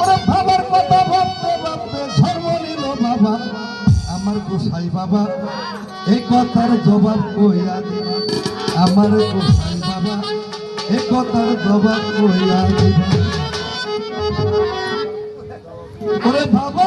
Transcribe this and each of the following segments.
ওরা বাবার কথা ভাবতে ভাবতে ধর্ম নিল বাবা। আমার গোসাই বাবা এই কথার জবাব কইয়া দিবা। আমার গোসাই বাবা এই কথার জবাব কইয়া দিবা। বাবা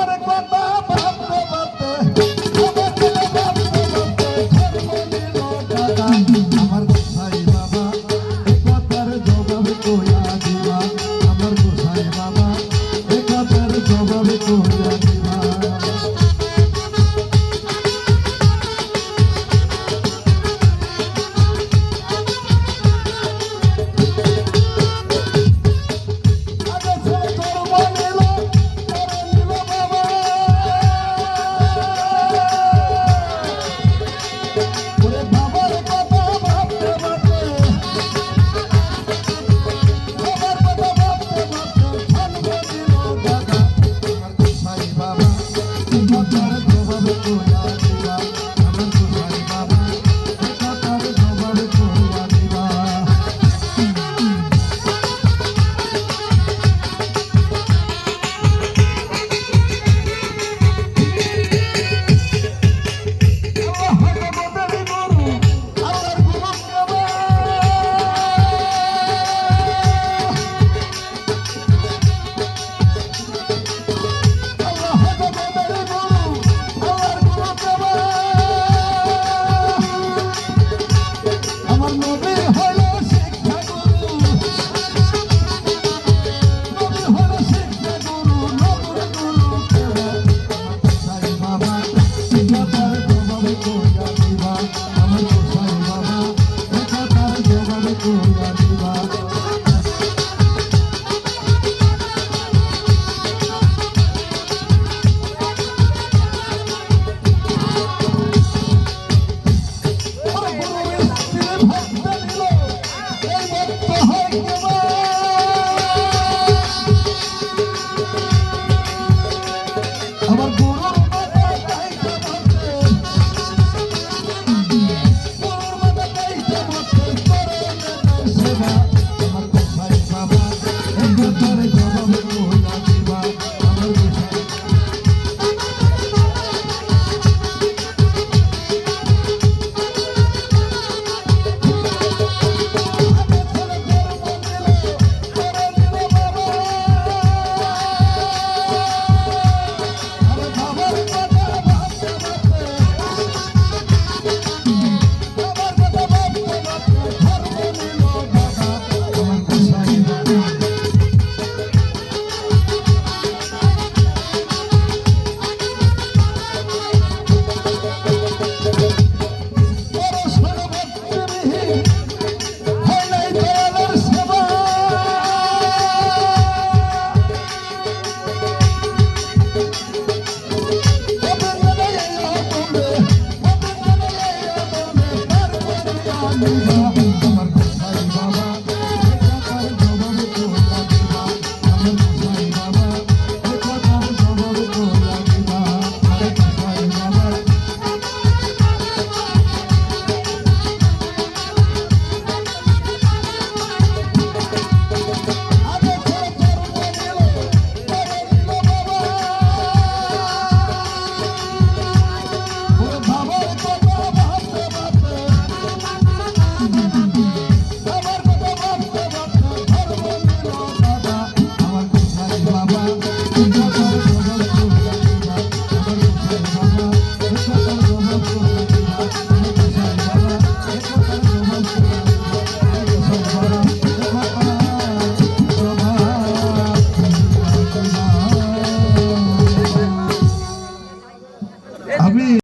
Thank you. Oh.